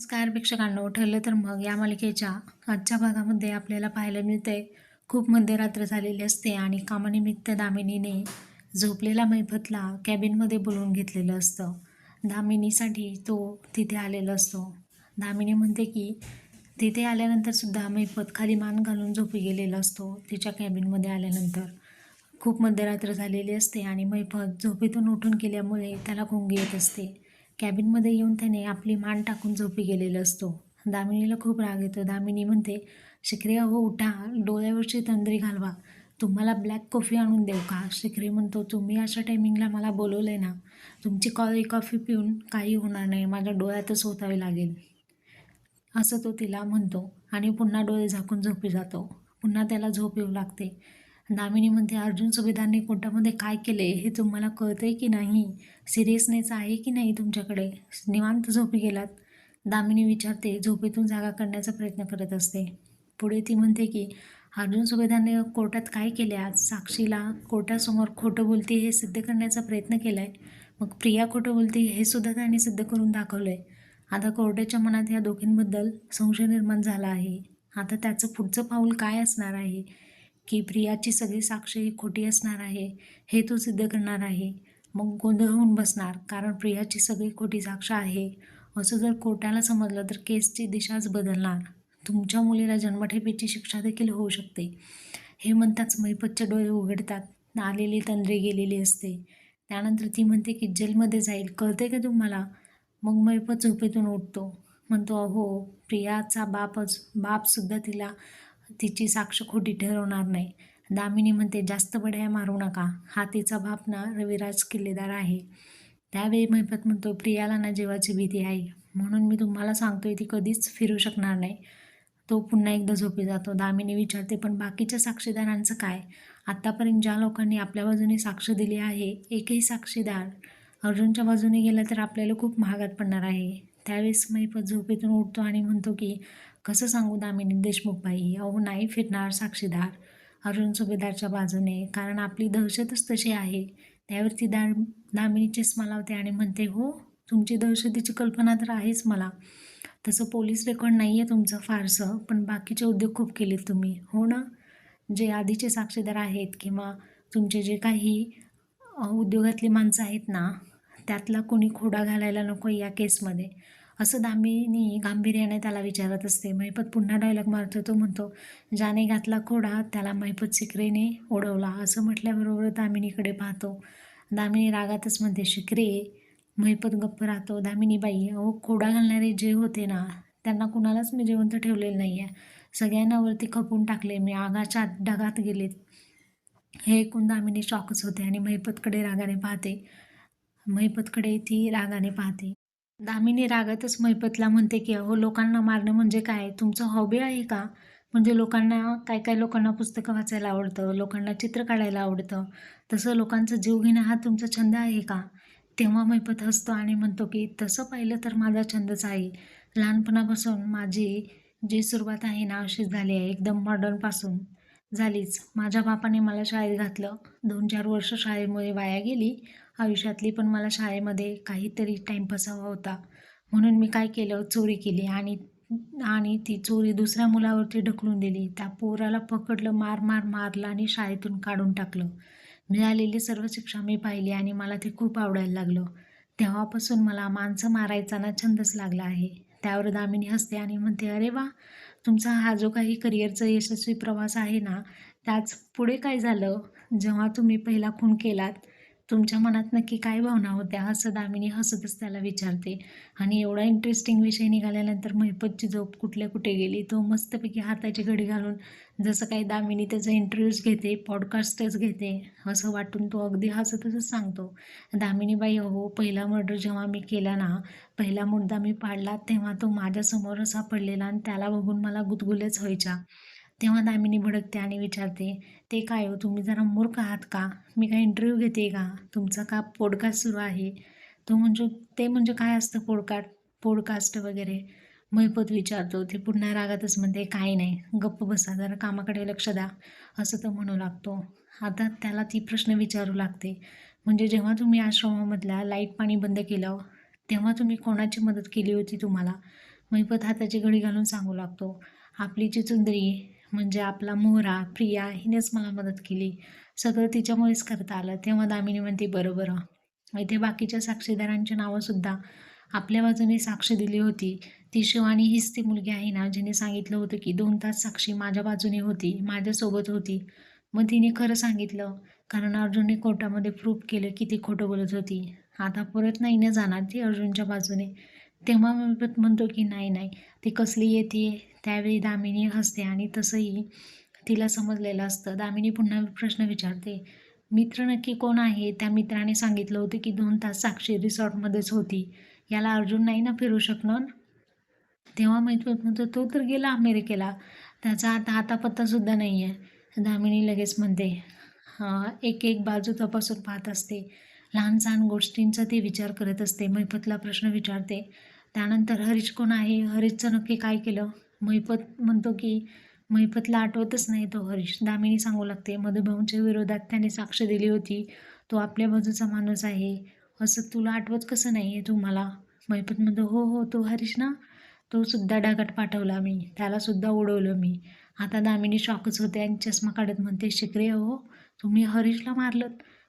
नमस्कार प्रेक्षकांनो ठरलं तर मग या मालिकेच्या आजच्या भागामध्ये आपल्याला पाहायला मिळतंय. खूप मध्यरात्र झालेली असते आणि कामानिमित्त दामिनीने झोपलेला मैफतला कॅबिनमध्ये बोलवून घेतलेलं असतं. दामिनीसाठी तो तिथे आलेला असतो. दामिनी म्हणते की तिथे आल्यानंतर सुद्धा मैफत खाली मान घालून झोपी गेलेला असतो तिच्या कॅबिनमध्ये आल्यानंतर. खूप मध्यरात्र झालेली असते आणि मैफत झोपेतून उठून केल्यामुळे त्याला गुंगी येत असते. कॅबिनमध्ये येऊन त्याने आपली मान टाकून झोपी गेलेला असतो. दामिनीला खूप राग येतो. दामिनी म्हणते शिक्रे अहो उठा. डोळ्यावरची तंद्री घालवा. तुम्हाला ब्लॅक कॉफी आणून देऊ का? शिक्री म्हणतो तुम्ही अशा टायमिंगला मला बोलवलं आहे ना तुमची कॉली कॉफी पिऊन काही होणार नाही. माझ्या डोळ्यातच होतावे लागेल. असं तो तिला म्हणतो आणि पुन्हा डोळे झाकून झोपी जातो. पुन्हा त्याला झोप येऊ लागते. दामिनी म्हणते अर्जुन सुभेदारने कोर्टामध्ये काय केले हे तुम्हाला कळतंय की नाही? सिरियसनेस आहे की नाही तुमच्याकडे? निवांत झोपी गेलात? दामिनी विचारते झोपेतून जागा करण्याचा प्रयत्न करत असते. पुढे ती म्हणते की अर्जुन सुभेदारने कोर्टात काय केले आज? साक्षीला कोर्टासमोर खोटं बोलते हे सिद्ध करण्याचा प्रयत्न केला आहे मग प्रिया खोटं बोलते हे सुद्धा त्याने सिद्ध करून दाखवलं आहे आता कोर्टाच्या मनात या दोघींबद्दल संशय निर्माण झाला आहे. आता त्याचं पुढचं पाऊल काय असणार आहे? की प्रियाची सगळी साक्ष ही खोटी असणार आहे हे तो सिद्ध करणार आहे. मग गोंधळ होऊन बसणार कारण प्रियाची सगळी खोटी साक्ष आहे. असं जर कोर्टाला समजलं तर केसची दिशाच बदलणार. तुमच्या मुलीला जन्मठेपेची शिक्षा देखील होऊ शकते. हे म्हणताच मैपतचे डोळे उघडतात. आलेली तंद्री गेलेली असते. त्यानंतर ती म्हणते की जेलमध्ये जाईल कळते का तुम्हाला? मग मैपत झोपेतून उठतो. म्हणतो अहो प्रियाचा बापच बापसुद्धा तिला तिची साक्ष खोटी ठरवणार नाही. दामिनी म्हणते जास्त बड्या मारू नका. हा तिचा बाप ना रविराज किल्लेदार आहे. त्यावेळी मैफत म्हणतो प्रियाला ना जीवाची भीती आहे. म्हणून मी तुम्हाला सांगतोय ती कधीच फिरू शकणार नाही. तो पुन्हा एकदा झोपी जातो. दामिनी विचारते पण बाकीच्या साक्षीदारांचं काय? आत्तापर्यंत ज्या लोकांनी आपल्या बाजूने साक्ष दिली आहे एकही साक्षीदार अर्जुनच्या बाजूने गेला तर आपल्याला खूप महागात पडणार आहे. त्यावेळेस मैफत झोपेतून उठतो आणि म्हणतो की कसं सांगू दामिनी देशमुखबाई? अहो नाही फिरणार साक्षीदार. अरुण सुभेदारच्या बाजूने कारण आपली दहशतच तशी आहे. त्यावरती दा दामिनी चष्मा लावते आणि म्हणते हो तुमची दहशतीची कल्पना तर आहेच मला. तसं पोलीस रेकॉर्ड नाही आहे तुमचं फारसं पण बाकीचे उद्योग खूप केलेत तुम्ही. हो ना? जे आधीचे साक्षीदार आहेत किंवा तुमचे जे काही उद्योगातली माणसं आहेत ना त्यातला कोणी खोडा घालायला नको या केसमध्ये. असं दामिनी गांभीर्याने त्याला विचारत असते. महिपत पुन्हा डायलॉग मारतो. तो म्हणतो ज्याने घातला खोडा त्याला महिपत शिकरेने ओढवला असं म्हटल्याबरोबर दामिनीकडे पाहतो. दामिनी रागातच म्हणते शिकरे महिपत गप्प राहतो. दामिनी बाई अहो खोडा घालणारे जे होते ना त्यांना कुणालाच मी जिवंत ठेवलेलं नाही आहे सगळ्यांना वरती खपून टाकले. मी आगाच्या ढगात गेलेत. हे ऐकून दामिनी शॉकच होते आणि महिपतकडे रागाने पाहते. महिपतकडे ती रागाने पाहते. दामिनी रागातच मैपतला म्हणते की अहो लोकांना मारणं म्हणजे काय? तुमचं हॉबी आहे का? म्हणजे लोकांना काय काय लोकांना पुस्तकं वाचायला आवडतं? लोकांना चित्र काढायला आवडतं? तसं लोकांचा जीव घेणं हा तुमचा छंद आहे का? तेव्हा मैपत हसतो आणि म्हणतो की तसं पाहिलं तर माझा छंदच आहे. लहानपणापासून माझी जी सुरुवात आहे ना अशीच झाली आहे. एकदम मॉडर्नपासून झालीच. माझ्या बापाने मला शाळेत घातलं. दोन चार वर्ष शाळेमुळे वाया गेली. आयुष्यातली पण मला शाळेमध्ये काहीतरी टाईमपास हवा होता. म्हणून मी काय केलं चोरी केली आणि आणि ती चोरी दुसऱ्या मुलावरती ढकलून दिली. त्या पोराला पकडलं मार मार मारलं आणि शाळेतून काढून टाकलं. मिळालेली सर्व शिक्षा मी पाहिली आणि मला ते खूप आवडायला लागलं. तेव्हापासून मला माणसं मारायचा ना छंदच लागला आहे. त्यावर दामिनी हसते आणि म्हणते अरे वा तुमचा हा जो काही करिअरचा यशस्वी प्रवास आहे ना त्याच पुढे काय झालं? जेव्हा तुम्ही पहिला खून केलात तुमच्या मनात नक्की काय भावना होत्या? असं दामिनी हसतच त्याला विचारते. आणि एवढा इंटरेस्टिंग विषय निघाल्यानंतर महिपतची झोप कुठल्या कुठे गेली? तो मस्तपैकी हाताची घडी घालून जसं काही दामिनी त्याचा इंटरव्ह्यूज घेते पॉडकास्टच घेते असं वाटून तो अगदी हसतच सांगतो. दामिनीबाई अहो पहिला मर्डर जेव्हा मी केला ना पहिला मुद्दा मी पाडला तेव्हा तो माझ्यासमोर असा पडलेला आणि त्याला बघून मला गुदगुलेच व्हायच्या तेव्हा दामिनी भडकते आणि विचारते ते काय हो तुम्ही जरा मूर्ख आहात का? मी काय इंटरव्ह्यू घेते का? तुमचा का पॉडकास्ट सुरू आहे? तो म्हणजे ते म्हणजे काय असतं पोडकास्ट पॉडकास्ट वगैरे? मैपत विचारतो ते पुन्हा रागातच म्हणते काही नाही गप्प बसा जरा कामाकडे लक्ष द्या. असं तो म्हणू लागतो. आता त्याला ती प्रश्न विचारू लागते. म्हणजे जेव्हा तुम्ही आश्रमामधल्या लाइट पाणी बंद केलं तेव्हा तुम्ही कोणाची मदत केली होती तुम्हाला? मैपत हाताची घडी घालून सांगू लागतो. आपली चिचुंदरी म्हणजे आपला मोहरा प्रिया हिनेच मला मदत केली. सगळं तिच्यामुळेच करता आलं. तेव्हा दामिनी म्हणते बरं बरं. इथे बाकीच्या साक्षीदारांची नावंसुद्धा आपल्या बाजूने साक्ष दिली होती. ती शिवानी हीच ती मुलगी आहे ना जिने सांगितलं होतं की दोन तास साक्षी माझ्या बाजूने होती माझ्यासोबत होती. मग तिने खरं सांगितलं कारण अर्जुनने कोर्टामध्ये प्रूफ केलं की ती खोटं बोलत होती. आता परत नाही ना जाणार ती अर्जुनच्या बाजूने. तेव्हा मी परत म्हणतो की नाही नाही. ती कसली येते त्यावेळी दामिनी हसते आणि तसंही तिला समजलेलं असतं. दामिनी पुन्हा प्रश्न विचारते मित्र नक्की कोण आहे? त्या मित्राने सांगितलं होतं की दोन तास साक्षी रिसॉर्टमध्येच होती. याला अर्जुन नाही ना फिरू शकणार? तेव्हा माहीत म्हणतो तो तर गेला अमेरिकेला. त्याचा आता आता पत्तासुद्धा नाही आहे दामिनी लगेच म्हणते एक एक बाजू तपासून पाहत असते. लहान सहान गोष्टींचा ती विचार करत असते. मैफतला प्रश्न विचारते त्यानंतर हरीश कोण आहे? हरीशचं नक्की काय केलं? मैपत म्हणतो की मैपतला आठवतच नाही तो हरीश. दामिनी सांगू लागते मधुभाऊंच्या विरोधात त्याने साक्ष दिली होती. तो आपल्या बाजूचा माणूस आहे. असं तुला आठवत कसं नाही आहे तुम्हाला? मैपत म्हणतो हो हो तो हरीश ना? तो सुद्धा डागात पाठवला मी. त्यालासुद्धा उडवलं मी. आता दामिनी शॉकच होते आणि चष्मा काढत म्हणते शिकरे हो तुम्ही हरीशला मारलं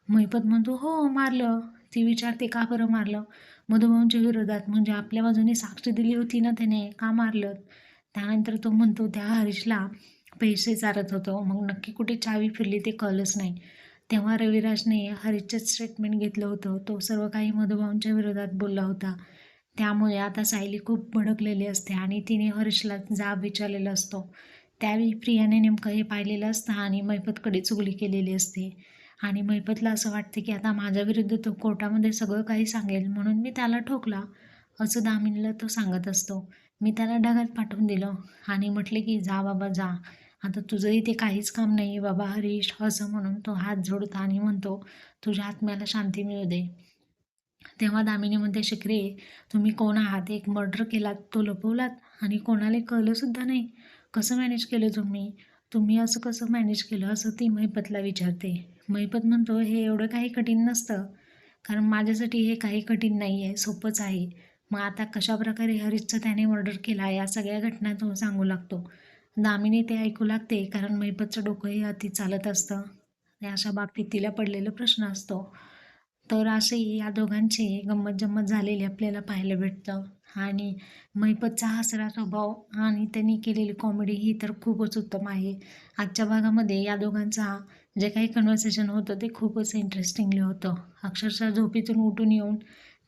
मैपत म्हणतो हो मारलं. ती विचारते का बरं मारलं? मधुभाऊंच्या विरोधात म्हणजे आपल्या बाजूने साक्ष दिली होती ना त्याने? का मारलं त्यानंतर तो म्हणतो त्या हरीशला पैसे चारत होतो. मग नक्की कुठे चावी फिरली ते कळलंच नाही. तेव्हा रविराजने हरीशचं स्टेटमेंट घेतलं होतं. तो सर्व काही मधुभाऊंच्या विरोधात बोलला होता. त्यामुळे आता सायली खूप भडकलेली असते आणि तिने हरीशला जाब विचारलेला असतो. त्यावेळी प्रियाने नेमकं हे पाहिलेलं असतं आणि मैफतकडे चुगली केलेली असते. आणि मैफतला असं वाटते की आता माझ्या विरुद्ध तो कोर्टामध्ये सगळं काही सांगेल म्हणून मी त्याला ठोकला. असं दामिनीला तो सांगत असतो. मी त्याला ढगात पाठवून दिलं. आणि म्हटले की जा बाबा जा. आता तुझं इथे काहीच काम नाही आहे बाबा हरीश असं म्हणून तो हात जोडता आणि म्हणतो तुझ्या आत्म्याला शांती मिळू दे. तेव्हा दामिनी म्हणते शिकरे तुम्ही कोण आहात? एक मर्डर केलात तो लपवलात? आणि कोणाला कळलंसुद्धा नाही? कसं मॅनेज केलं तुम्ही? तुम्ही असं कसं मॅनेज केलं? असं ती महिपतला विचारते. महिपत म्हणतो हे एवढं काही कठीण नसतं. कारण माझ्यासाठी हे काही कठीण नाही आहे सोपंच आहे. मग आता कशाप्रकारे हरीशचं त्याने मर्डर केला या सगळ्या घटना तो सांगू लागतो. दामिनी ते ऐकू लागते कारण मैपतचं डोकंही अति चालत असतं. अशा बाबतीत तिला पडलेला प्रश्न असतो. तर असे या दोघांची गंमत जम्मत झालेली आपल्याला पाहायला भेटतं. आणि मैपतचा हसरा स्वभाव आणि त्यांनी केलेली कॉमेडी ही तर खूपच उत्तम आहे. आजच्या भागामध्ये या दोघांचा जे काही कन्व्हर्सेशन होतं ते खूपच इंटरेस्टिंगली होतं. अक्षरशः झोपेतून उठून येऊन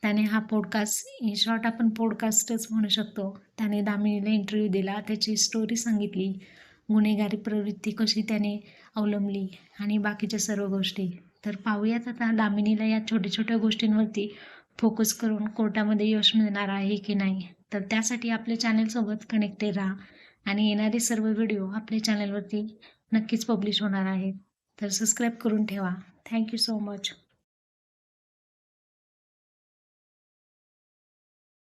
त्याने हा पॉडकास्ट इन शॉर्ट आपण पॉडकास्टच म्हणू शकतो. त्याने दामिनीला इंटरव्ह्यू दिला त्याची स्टोरी सांगितली गुन्हेगारी प्रवृत्ती कशी त्याने अवलंबली आणि बाकीच्या सर्व गोष्टी. तर पाहूयात आता दामिनीला या छोट्या छोट्या गोष्टींवरती फोकस करून कोर्टामध्ये यश मिळणार आहे की नाही. तर त्यासाठी आपल्या चॅनलसोबत कनेक्टेड राहा आणि येणारे सर्व व्हिडिओ आपल्या चॅनलवरती नक्कीच पब्लिश होणार आहेत. तर सबस्क्राईब करून ठेवा. Thank you so much